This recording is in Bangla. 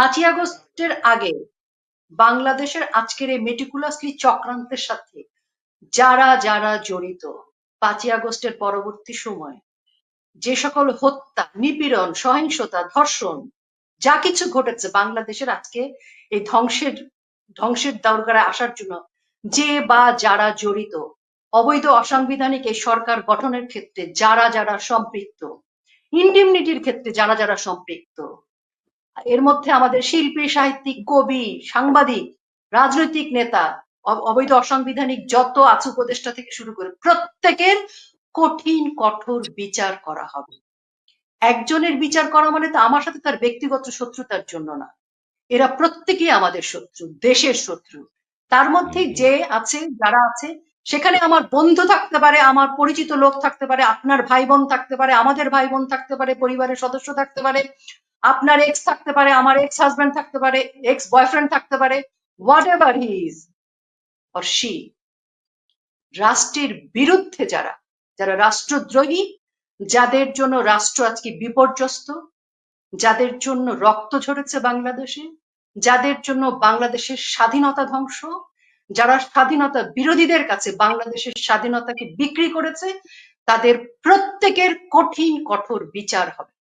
পাঁচই আগস্টের আগে বাংলাদেশের আজকের এই মেটিকুলাসলি চক্রান্তের সাথে যারা যারা জড়িত, পাঁচই আগস্টের পরবর্তী সময় যে সকল হত্যা, নিপীড়ন, সহিংসতা, ধর্ষণ, যা কিছু ঘটেছে বাংলাদেশের আজকে এই ধ্বংসের ধ্বংসের দরকারে আসার জন্য যে বা যারা জড়িত, অবৈধ, অসাংবিধানিক এই সরকার গঠনের ক্ষেত্রে যারা যারা সম্পৃক্ত ইন্ডিমনিটির ক্ষেত্রে যারা যারা সম্পৃক্ত এর মধ্যে আমাদের শিল্পী, সাহিত্যিক, কবি, সাংবাদিক, রাজনৈতিক নেতা অবৈধ অসাংবিধানিক যত আছে উপদেষ্টা থেকে শুরু করে প্রত্যেকের কঠিন, কঠোর বিচার করা হবে। একজনের বিচার করা মানে তো আমার সাথে তার ব্যক্তিগত শত্রুতার জন্য না। এরা প্রত্যেকেই আমাদের শত্রু, দেশের শত্রু। তার মধ্যে যে আছে, যারা আছে, সেখানে আমার বন্ধু থাকতে পারে, আমার পরিচিত লোক থাকতে পারে, আপনার ভাই বোন থাকতে পারে, আমাদের ভাই বোন থাকতে পারে, পরিবারের সদস্য থাকতে পারে আপনার এক্স থাকতে পারে, আমার এক্স হাজব্যান্ড থাকতে পারে এক্স বয়ফ্রেন্ড থাকতে পারে whatever he is or she রাষ্ট্রের বিরুদ্ধে যারা যারা রাষ্ট্রদ্রোহী, যাদের জন্য রাষ্ট্র আজকে বিপর্যস্ত, যাদের জন্য রক্ত ঝরেছে বাংলাদেশে, যাদের জন্য বাংলাদেশের স্বাধীনতা ধ্বংস, যারা স্বাধীনতা বিরোধীদের কাছে বাংলাদেশের স্বাধীনতাকে বিক্রি করেছে, তাদের প্রত্যেকের কঠিন, কঠোর বিচার হবে।